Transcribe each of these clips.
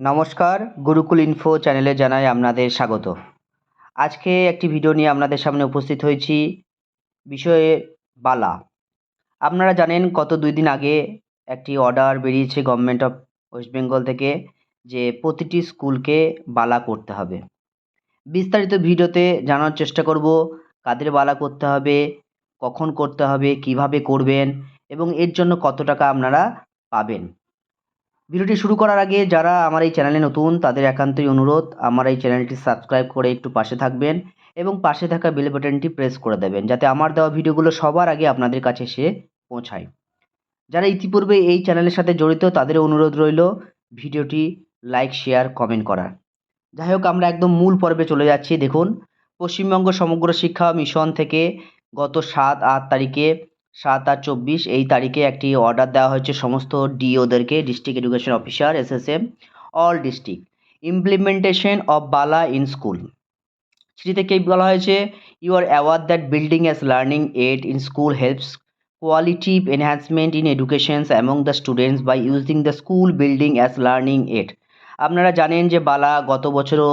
নমস্কার, গুরুকুল ইনফো চ্যানেলে জানাই আপনাদের স্বাগত। আজকে একটি ভিডিও নিয়ে আপনাদের সামনে উপস্থিত হয়েছি, বিষয়ে বালা। আপনারা জানেন গত দুই দিন আগে একটি অর্ডার বেরিয়েছে গভর্নমেন্ট অফ ওয়েস্ট বেঙ্গল থেকে যে প্রতিটি স্কুলকে বালা করতে হবে। বিস্তারিত ভিডিওতে জানার চেষ্টা করব, কাদের বালা করতে হবে, কখন করতে হবে, কীভাবে করবেন, এবং এর জন্য কত টাকা আপনারা পাবেন। ভিডিওটি শুরু করার আগে যারা আমার এই চ্যানেলে নতুন, তাদের একান্তই অনুরোধ, আমার এই চ্যানেলটি সাবস্ক্রাইব করে একটু পাশে থাকবেন এবং পাশে থাকা বেল বাটনটি প্রেস করে দেবেন, যাতে আমার দেওয়া ভিডিওগুলো সবার আগে আপনাদের কাছে এসে পৌঁছায়। যারা ইতিপূর্বে এই চ্যানেলের সাথে জড়িত, তাদের অনুরোধ রইল ভিডিওটি লাইক, শেয়ার, কমেন্ট করার যাই হোক, আমরা একদম মূল পর্বে চলে যাচ্ছি। দেখুন, পশ্চিমবঙ্গ সমগ্র শিক্ষা মিশন থেকে গত সাত, আট তারিখে সাত আট চব্বিশ, এই তারিখে একটি অর্ডার দেওয়া হয়েছে সমস্ত ডিওদেরকে district education officer SSM all district implementation of BaLA in school চিঠিতে কি বলা হয়েছে? You are aware that building as learning aid in school helps qualitative enhancement in educations among the students by using the school building as learning aid আপনারা জানেন যে বালা গত বছরও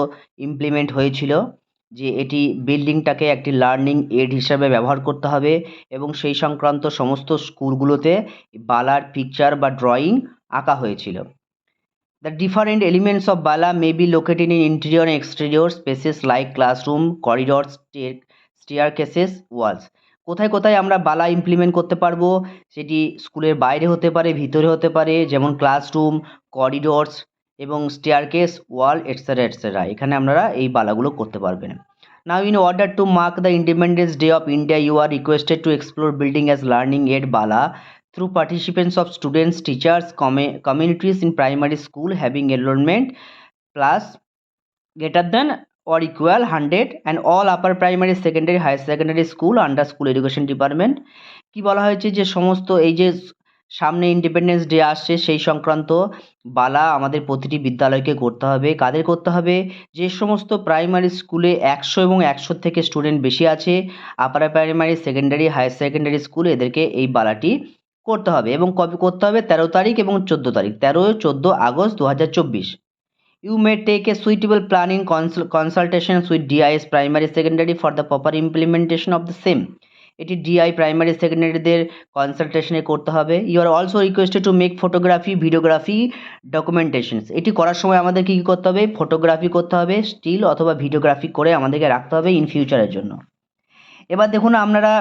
implement হয়েছিল। যে এটি বিল্ডিংটাকে একটি লার্নিং এড হিসাবে ব্যবহার করতে হবে এবং সেই সংক্রান্ত সমস্ত স্কুলগুলোতে বালার পিকচার বা ড্রয়িং আঁকা হয়েছিল। The different elements of BaLA may be located in interior exterior spaces like classroom corridor staircases walls কোথায় কোথায় আমরা বালা ইমপ্লিমেন্ট করতে পারব? সেটি স্কুলের বাইরে হতে পারে, ভিতরে হতে পারে, যেমন ক্লাসরুম করিডোরস এবং staircase wall etcetera etcetera এখানে আপনারা এই বালাগুলো করতে পারবেন। Now in order to mark the Independence Day of India you are requested to explore building as learning aid BaLA through participants of students teachers cum communities in primary school having enrolment plus greater than or equal hundred and all upper primary secondary higher secondary school under school education department কী বলা হয়েছে যে সমস্ত এই যে সামনে independence day আসছে, সেই সংক্রান্ত বালা আমাদের প্রতিটি বিদ্যালয়কে করতে হবে। কাদের করতে হবে? যে সমস্ত প্রাইমারি স্কুলে একশো এবং একশো থেকে স্টুডেন্ট বেশি আছে upper primary secondary higher secondary school এদেরকে এই বালাটি করতে হবে। এবং কবে করতে হবে? তেরো তারিখ এবং চোদ্দ তারিখ। তেরো, চোদ্দ আগস্ট দু হাজার চব্বিশ you may take a suitable planning consultation with DIS primary secondary for the proper implementation of the same এটি ডিআই প্রাইমারি সেকেন্ডারিদের কনসালটেশনে করতে হবে। You are also requested to make photography videography documentations এটি করার সময় আমাদের কী কী করতে হবে? ফটোগ্রাফি করতে হবে স্টিল অথবা ভিডিওগ্রাফি করে আমাদেরকে রাখতে হবে ইন ফিউচারের জন্য। এবার দেখুন আপনারা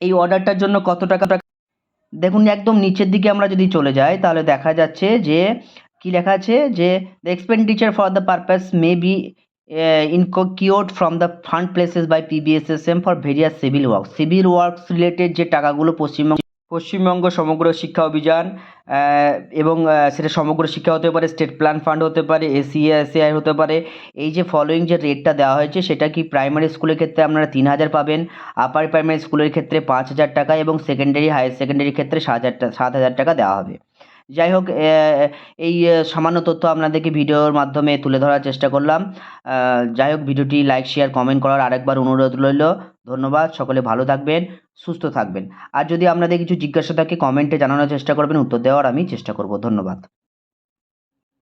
এই অর্ডারটার জন্য কত টাকা দেখুন, একদম নিচের দিকে আমরা যদি চলে যাই, তাহলে দেখা যাচ্ছে যে, কি লেখা আছে? যে the expenditure for the purpose may be incurred from the fund places by PBSSM for various civil work civil works related যে টাকাগুলো পশ্চিমবঙ্গ পশ্চিমবঙ্গ সমগ্র শিক্ষা অভিযান এবং সেটা সমগ্র শিক্ষা হতে পারে স্টেট প্ল্যান ফান্ড হতে পারে এসিআই হতে পারে। এই যে ফলোয়িং যে রেটটা দেওয়া হয়েছে, সেটা কি প্রাইমারি স্কুলের ক্ষেত্রে আপনারা তিন হাজার পাবেন আপার প্রাইমারি স্কুলের ক্ষেত্রে পাঁচ হাজার টাকা এবং সেকেন্ডারি হায়ার সেকেন্ডারির ক্ষেত্রে সাত হাজার সাত হাজার টাকা দেওয়া হবে। যাই হোক এই সামান্য তথ্য আপনাদেরকে ভিডিওর মাধ্যমে তুলে ধরার চেষ্টা করলাম। যাই হোক, ভিডিওটি লাইক, শেয়ার, কমেন্ট করার আরেকবার অনুরোধ রইল। ধন্যবাদ, সকলে ভালো থাকবেন, সুস্থ থাকবেন। আর যদি আপনাদের কিছু জিজ্ঞাসা থাকে, কমেন্টে জানানোর চেষ্টা করবেন, উত্তর দেওয়ার আমি চেষ্টা করব। ধন্যবাদ।